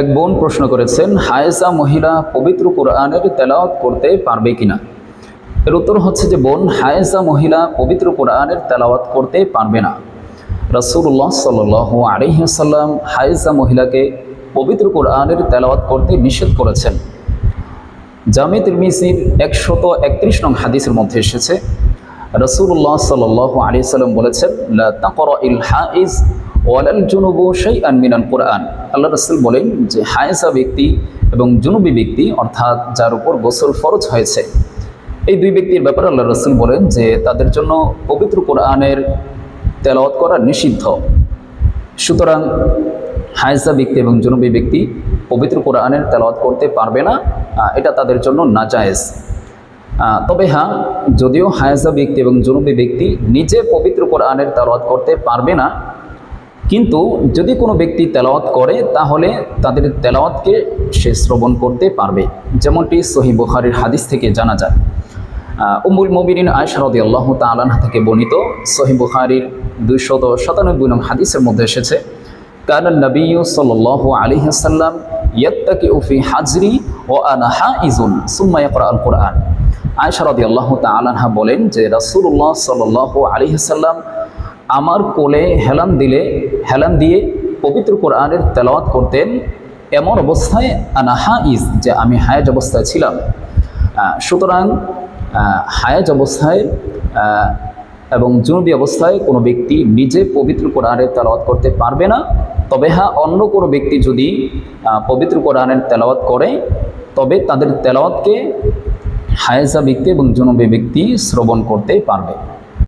এক বোন প্রশ্ন করেছেন হায়েসা মহিলা পবিত্র কোরআনের তেলাওয়াত করতে পারবে কিনা? এর উত্তর হচ্ছে যে, বোন হায়েসা মহিলা পবিত্র কোরআনের তেলাওয়াত করতে পারবে না। রসুল্লাহ সাল আলিহাসাল্লাম হায়েসা মহিলাকে পবিত্র কোরআনের তেলাওয়াত করতে নিষেধ করেছেন। জামে তিরমিসির একশত একত্রিশ নং হাদিসের মধ্যে এসেছে রসুল্লাহ সাল আলি সাল্লাম বলেছেন ইল ওয়ালাল জুনুবু সেই আনমিনান কোরআন। আল্লাহ রসুল বলেন যে হায়েসা ব্যক্তি এবং জুনুবি ব্যক্তি, অর্থাৎ যার উপর গোসল ফরজ হয়েছে। এই দুই ব্যক্তির ব্যাপারে আল্লাহ রসুল বলেন যে, তাদের জন্য পবিত্র কোরআনের তেলাওয়াত করা নিষিদ্ধ। সুতরাং হায়েসা ব্যক্তি এবং জুনুবি ব্যক্তি পবিত্র কোরআনের তেলাওয়াত করতে পারবে না এটা তাদের জন্য নাজায়েজ। তবে হ্যাঁ যদিও হায়েসা ব্যক্তি এবং জুনুবি ব্যক্তি নিজে পবিত্র কোরআনের তেলাওয়াত করতে পারবে না কিন্তু যদি কোনো ব্যক্তি তেলাওয়াত করে, তাহলে তাদের তেলাওয়াতকে সে শ্রবণ করতে পারবে। যেমনটি সহি বুখারির হাদিস থেকে জানা যায়। উমুল মুবিনিন আয়সারদি আল্লাহ তালাহ থেকে বর্ণিত সহি বুখারির দুইশত সাতানব্বই নং হাদিসের মধ্যে এসেছে কারণ নবী সাল আলী হাসাল্লাম ইয়াত্তাকি উফি হাজরি ও আনাহা ইজুন সুম্মা ইয়াকরা আল কোরআন। আয়সারদি আল্লাহ তালাহা বলেন যে, রাসূলুল্লাহ সাল আলী হাসাল্লাম আমার কোলে হেলান দিলে, হেলান দিয়ে পবিত্র কোরআনের তেলাওয়াত করতেন। এমন অবস্থায় আনাহা ইজ যে আমি হায়াজ অবস্থায় ছিলাম। সুতরাং হায়াজ অবস্থায় এবং জুনুবি অবস্থায় কোনো ব্যক্তি নিজে পবিত্র কোরআনের তেলাওয়াত করতে পারবে না। তবে হ্যাঁ অন্য কোনো ব্যক্তি যদি পবিত্র কোরআনের তেলাওয়াত করে, তবে তাদের তেলাওয়াতকে হায়েজা ব্যক্তি এবং জুনুবি ব্যক্তি শ্রবণ করতে পারবে।